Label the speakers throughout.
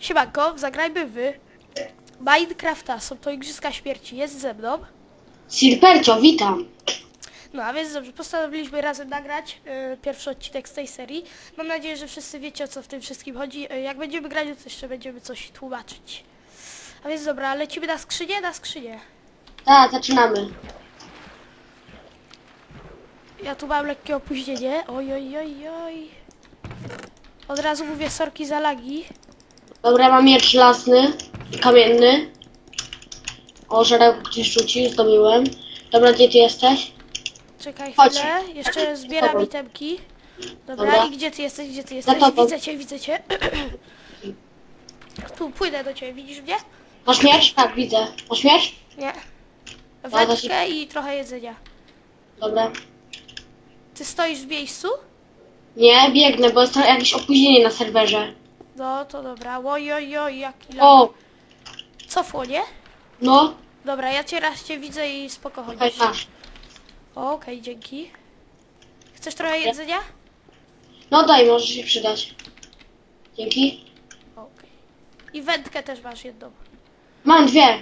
Speaker 1: Siemanko, zagrajmy w Minecrafta. Są to Igrzyska Śmierci. Jest ze mną.
Speaker 2: Silpercio, witam.
Speaker 1: No a więc dobrze, postanowiliśmy razem nagrać e, pierwszy odcinek z tej serii. Mam nadzieję, że wszyscy wiecie o co w tym wszystkim chodzi. E, jak będziemy grać, to jeszcze będziemy coś tłumaczyć. A więc dobra, lecimy na skrzynię? Na skrzynię.
Speaker 2: Tak, zaczynamy.
Speaker 1: Ja tu mam lekkie opóźnienie. Oj, oj, oj, oj. Od razu mówię sorki za lagi.
Speaker 2: Dobra, mam miecz żelazny i kamienny. O, żarełko gdzieś rzucił, zdobyłem. Dobra, gdzie ty jesteś?
Speaker 1: Czekaj
Speaker 2: Chodź.
Speaker 1: chwilę, jeszcze zbieram
Speaker 2: Dobra.
Speaker 1: itemki. Dobra,
Speaker 2: Dobra.
Speaker 1: i gdzie ty jesteś, gdzie ty jesteś?
Speaker 2: tobą.
Speaker 1: Widzę cię, widzę cię. tu, płynę do ciebie, widzisz mnie?
Speaker 2: Masz miecz? Tak, widzę. Masz miecz?
Speaker 1: Nie.
Speaker 2: Dobra,
Speaker 1: Wędkę i trochę jedzenia.
Speaker 2: Dobra.
Speaker 1: Ty stoisz w miejscu?
Speaker 2: Nie, biegnę, bo jest trochę jakieś opóźnienie na serwerze.
Speaker 1: No, to dobra. Oj, oj, oj, jaki lag.
Speaker 2: O,
Speaker 1: Cofło, nie?
Speaker 2: no,
Speaker 1: Dobra, ja cię raz cię widzę i spoko
Speaker 2: okej,
Speaker 1: chodzisz.
Speaker 2: masz.
Speaker 1: Okej, dzięki. Chcesz trochę jedzenia?
Speaker 2: No daj, może się przydać. Dzięki.
Speaker 1: Okej. I wędkę też masz jedną.
Speaker 2: Mam dwie.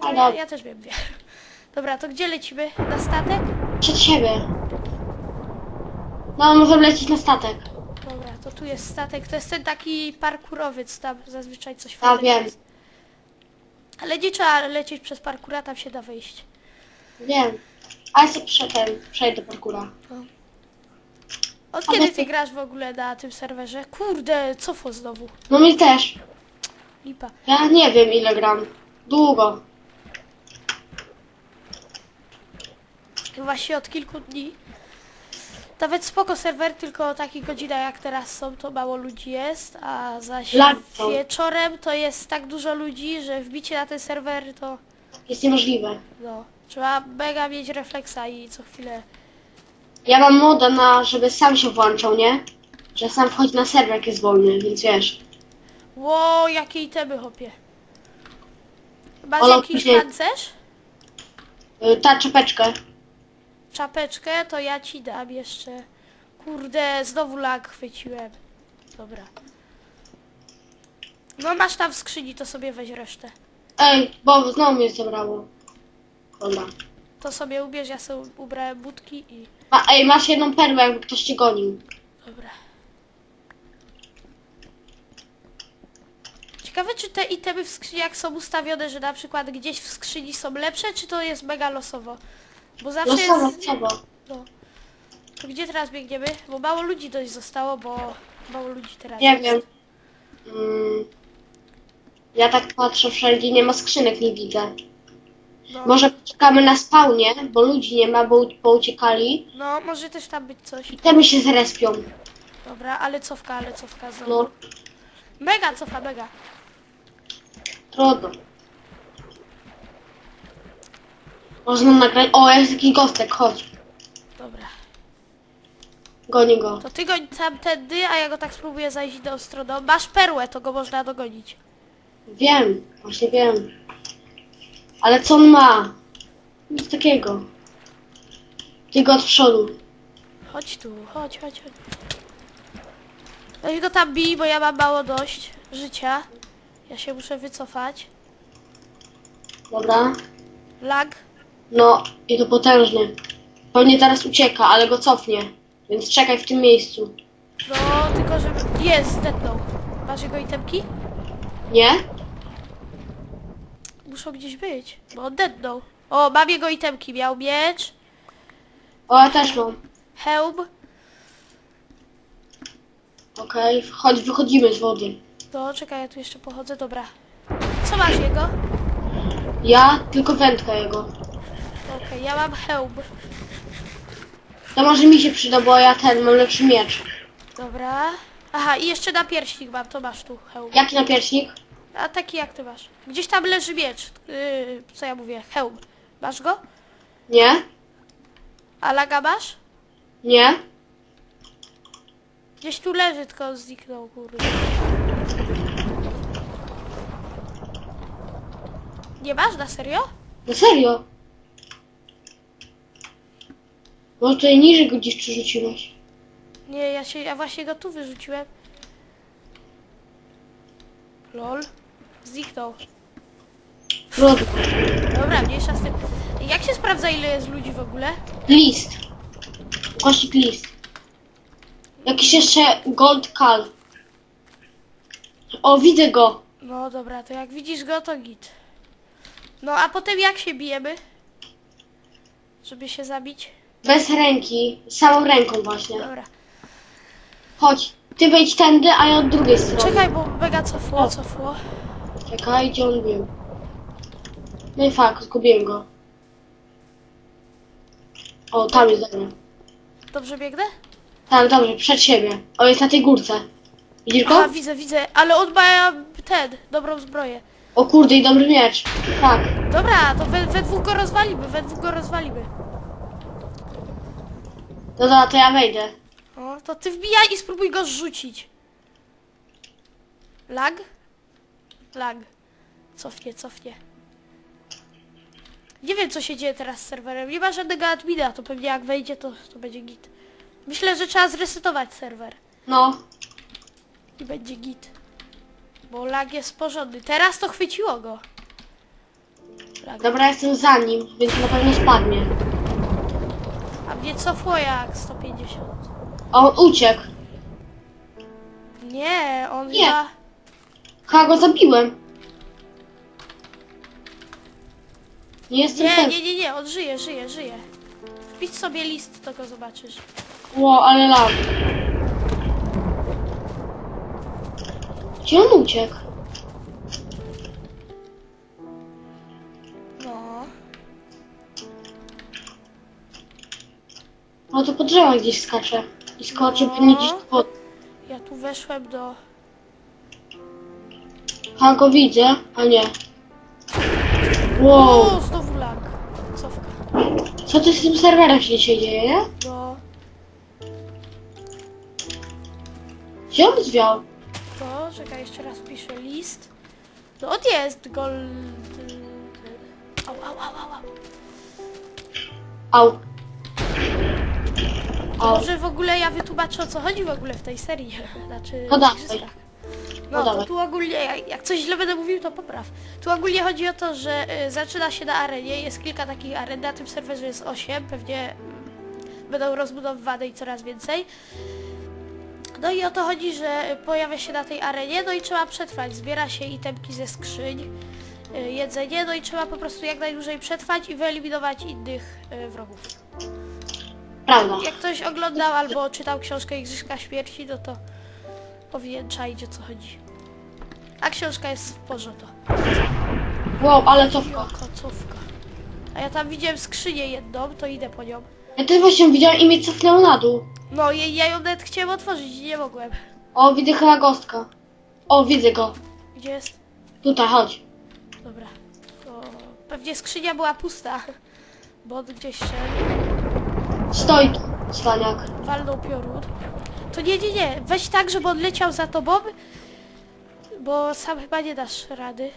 Speaker 1: No,
Speaker 2: Ale-
Speaker 1: ja, ja też wiem dwie. Dobra, to gdzie lecimy? Na statek?
Speaker 2: Przed siebie. No, możemy lecieć na statek.
Speaker 1: To tu jest statek. To jest ten taki parkurowiec, tam zazwyczaj coś
Speaker 2: A,
Speaker 1: fajnego
Speaker 2: wiem.
Speaker 1: jest. Ale nie trzeba lecieć przez parkura, tam się da wejść.
Speaker 2: Wiem. A ja sobie przejdę, przejdę do parkura.
Speaker 1: Od
Speaker 2: A
Speaker 1: kiedy ty
Speaker 2: ty-
Speaker 1: grasz w ogóle na tym serwerze? Kurde, cofło znowu.
Speaker 2: No mi też.
Speaker 1: Lipa.
Speaker 2: Ja nie wiem ile gram. Długo.
Speaker 1: Właśnie od kilku dni. Nawet spoko serwer, tylko o takich godzinach jak teraz są, to mało ludzi jest, a zaś
Speaker 2: są.
Speaker 1: wieczorem to jest tak dużo ludzi, że wbicie na ten serwer to
Speaker 2: Jest niemożliwe.
Speaker 1: no, trzeba mega mieć refleksa i co chwilę.
Speaker 2: Ja mam moda na, żeby sam się włączał, nie? Że sam wchodzi na serwer jak jest wolny, więc wiesz.
Speaker 1: Ło, jakie itemy hopie. Masz
Speaker 2: Ale
Speaker 1: jakiś
Speaker 2: później-
Speaker 1: pancerz?
Speaker 2: Y, Ta czapeczkę.
Speaker 1: Czapeczkę, to ja ci dam jeszcze. Kurde, znowu lag chwyciłem. Dobra. No masz tam w skrzyni, to sobie weź resztę.
Speaker 2: Ej, bo znowu mnie zabrało. Dobra.
Speaker 1: To sobie ubierz, ja sobie ubrałem budki i...
Speaker 2: Ma, ej, masz jedną perłę, jakby ktoś cię gonił.
Speaker 1: Dobra. Ciekawe, czy te itemy w skrzyniach są ustawione, że na przykład gdzieś w skrzyni są lepsze, czy to jest mega losowo? Bo zawsze
Speaker 2: Losowo,
Speaker 1: jest...
Speaker 2: losowo.
Speaker 1: No. To gdzie teraz biegniemy? Bo mało ludzi dość zostało, bo mało ludzi teraz
Speaker 2: Nie
Speaker 1: jest.
Speaker 2: wiem. Mm. Ja tak patrzę wszędzie, nie ma skrzynek, nie widzę.
Speaker 1: No.
Speaker 2: Może poczekamy na spawnie, bo ludzi nie ma, bo u- pouciekali.
Speaker 1: no, może też tam być coś.
Speaker 2: I temy się zrespią.
Speaker 1: Dobra, ale cofka, ale cofka znowu.
Speaker 2: No,
Speaker 1: Mega cofa, mega.
Speaker 2: trudno. Można nagrać... O, jest jakiś gostek, chodź.
Speaker 1: Dobra.
Speaker 2: Goni go.
Speaker 1: To ty goń tamtędy, a ja go tak spróbuję zajść do stroną. Masz perłę, to go można dogonić.
Speaker 2: Wiem, właśnie wiem. Ale co on ma? Nic takiego. Ty go od przodu.
Speaker 1: Chodź tu, chodź, chodź, chodź. Weź go tam bij, bo ja mam mało dość życia. Ja się muszę wycofać.
Speaker 2: Dobra.
Speaker 1: Lag.
Speaker 2: No, i to potężny. Pewnie teraz ucieka, ale go cofnie. Więc czekaj w tym miejscu.
Speaker 1: No, tylko żeby... Jest, zdetnął. Masz jego itemki?
Speaker 2: Nie?
Speaker 1: Muszą gdzieś być, bo on. O, mam jego itemki. Miał miecz,
Speaker 2: O, ja też mam.
Speaker 1: hełm.
Speaker 2: Okej, chodź, wychodzimy z wody.
Speaker 1: No, czekaj, ja tu jeszcze pochodzę. Dobra. Co masz jego?
Speaker 2: Ja tylko wędkę jego.
Speaker 1: Okej, ja mam hełm.
Speaker 2: To może mi się przyda, bo ja ten, mam lepszy miecz.
Speaker 1: Dobra. Aha, i jeszcze na pierśnik mam, to masz tu hełm.
Speaker 2: Jaki napierśnik?
Speaker 1: A taki jak ty masz? Gdzieś tam leży miecz. Yy, co ja mówię? Hełm. Masz go?
Speaker 2: Nie?
Speaker 1: A laga masz?
Speaker 2: Nie?
Speaker 1: Gdzieś tu leży, tylko on zniknął, kurde. Nie masz na serio?
Speaker 2: No serio? Może tutaj niżej go gdzieś przerzuciłeś.
Speaker 1: Nie, ja się, ja właśnie go tu wyrzuciłem. Lol. Zniknął.
Speaker 2: Trudno.
Speaker 1: Dobra, mniejsza z tym. Jak się sprawdza ile jest ludzi w ogóle?
Speaker 2: List. Głosik list. Jakiś jeszcze gold call. O, widzę go.
Speaker 1: No dobra, to jak widzisz go, to git. No a potem jak się bijemy? Żeby się zabić?
Speaker 2: Bez ręki. Samą ręką właśnie.
Speaker 1: Dobra.
Speaker 2: Chodź. Ty wejdź tędy, a ja od drugiej strony.
Speaker 1: Czekaj, bo mega cofło, cofło.
Speaker 2: Czekaj, gdzie on był? No i fakt, zgubiłem go. O, tam jest, dobra.
Speaker 1: Dobrze biegnę?
Speaker 2: Tak, dobrze, przed siebie. O, jest na tej górce. Widzisz go?
Speaker 1: A, widzę, widzę, ale on ma ten, dobrą zbroję.
Speaker 2: O kurde, i dobry miecz. Tak.
Speaker 1: Dobra, to we, we dwóch go rozwalimy, we dwóch go rozwalimy.
Speaker 2: No dobra, to ja wejdę.
Speaker 1: O, to ty wbijaj i spróbuj go zrzucić. Lag? Lag. Cofnie, cofnie. Nie wiem, co się dzieje teraz z serwerem. Nie ma żadnego admina, to pewnie jak wejdzie, to, to będzie git. Myślę, że trzeba zresetować serwer
Speaker 2: No.
Speaker 1: i będzie git. Bo lag jest porządny. Teraz to chwyciło go. Lag.
Speaker 2: Dobra, jestem za nim, więc na pewno spadnie.
Speaker 1: A mnie cofło jak 150.
Speaker 2: A on uciekł.
Speaker 1: Nie, on
Speaker 2: Nie.
Speaker 1: chyba...
Speaker 2: Chyba go zabiłem. Nie jestem
Speaker 1: Nie,
Speaker 2: pewien.
Speaker 1: nie, nie, nie, on żyje, żyje, żyje. Wpisz sobie list, to go zobaczysz.
Speaker 2: Ło, ale lag. Gdzie on uciekł? To po drzewach gdzieś skacze. I skoczy
Speaker 1: No.
Speaker 2: pewnie gdzieś pod.
Speaker 1: Ja tu weszłem do...
Speaker 2: A go widzę, a nie. Wow.
Speaker 1: O, znowu lag. Cofka.
Speaker 2: Co ty z tym serwerem się dzisiaj dzieje, nie?
Speaker 1: No,
Speaker 2: Gdzie on zwiał?
Speaker 1: to, czekaj, jeszcze raz piszę list. No on jest gol... Au, au, au, au, au.
Speaker 2: Au. Au.
Speaker 1: Może w ogóle ja wytłumaczę o co chodzi w ogóle w tej serii. Znaczy
Speaker 2: No dawaj.
Speaker 1: igrzyskach.
Speaker 2: No
Speaker 1: No, to
Speaker 2: dawaj.
Speaker 1: tu ogólnie, jak- jak coś źle będę mówił, to popraw. Tu ogólnie chodzi o to, że y, zaczyna się na arenie, jest kilka takich aren, na tym serwerze jest 8, pewnie mm, będą rozbudowywane i coraz więcej. No i o to chodzi, że pojawia się na tej arenie, no i trzeba przetrwać. Zbiera się itemki ze skrzyń, y, jedzenie, no i trzeba po prostu jak najdłużej przetrwać i wyeliminować innych y, wrogów.
Speaker 2: Prawda.
Speaker 1: Jak ktoś oglądał albo czytał książkę Igrzyska Śmierci, no to powinien czaić o co chodzi. A książka jest w porządku.
Speaker 2: Wow, ale cofka.
Speaker 1: Kocówka. A ja tam widziałem skrzynię jedną, to idę po nią.
Speaker 2: Ja też właśnie widziałem i mnie cofnęło na dół.
Speaker 1: No i ja ją nawet chciałem otworzyć i nie mogłem.
Speaker 2: O, widzę chyba gostka. O, widzę go.
Speaker 1: Gdzie jest?
Speaker 2: Tutaj, chodź.
Speaker 1: Dobra. To pewnie skrzynia była pusta. Bo on gdzieś szedł.
Speaker 2: Stoi tu, cwaniak.
Speaker 1: walnął piorun. To nie, nie, nie. Weź tak, żeby on leciał za tobą, bo sam chyba nie dasz rady.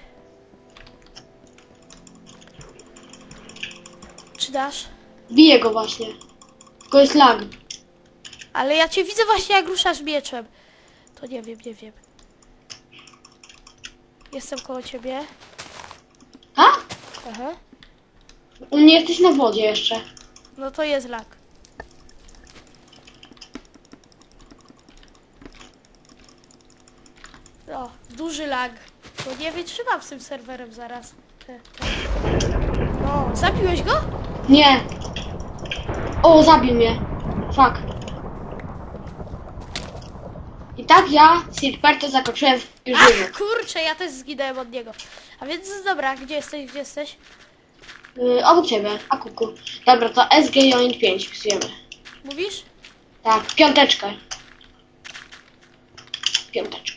Speaker 1: Czy dasz?
Speaker 2: Bije go właśnie. Tylko jest lag.
Speaker 1: Ale ja cię widzę właśnie jak ruszasz mieczem. To nie wiem, nie wiem. Jestem koło ciebie.
Speaker 2: A?
Speaker 1: Aha.
Speaker 2: U mnie jesteś na wodzie jeszcze.
Speaker 1: No to jest lag. O, duży lag. Bo nie wytrzymam z tym serwerem zaraz. Te, te. No, zabiłeś go?
Speaker 2: Nie. O, zabił mnie. Fuck. I tak ja, Silperto, zakończyłem w piżurze.
Speaker 1: Ach, kurczę, ja też zginąłem od niego. A więc dobra, gdzie jesteś, gdzie jesteś?
Speaker 2: Yy, obok ciebie, a kuku. Dobra, to SG Joint 5 wpisujemy.
Speaker 1: Mówisz?
Speaker 2: Tak, piąteczkę. Piąteczka.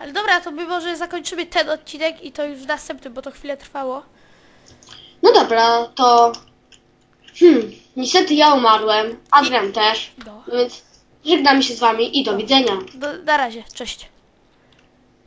Speaker 1: Ale dobra, to my może zakończymy ten odcinek i to już w następnym, bo to chwilę trwało.
Speaker 2: No dobra, to... Hmm, niestety ja umarłem, Adrian też,
Speaker 1: No.
Speaker 2: więc żegnamy się z wami i do widzenia.
Speaker 1: Do, na razie, cześć.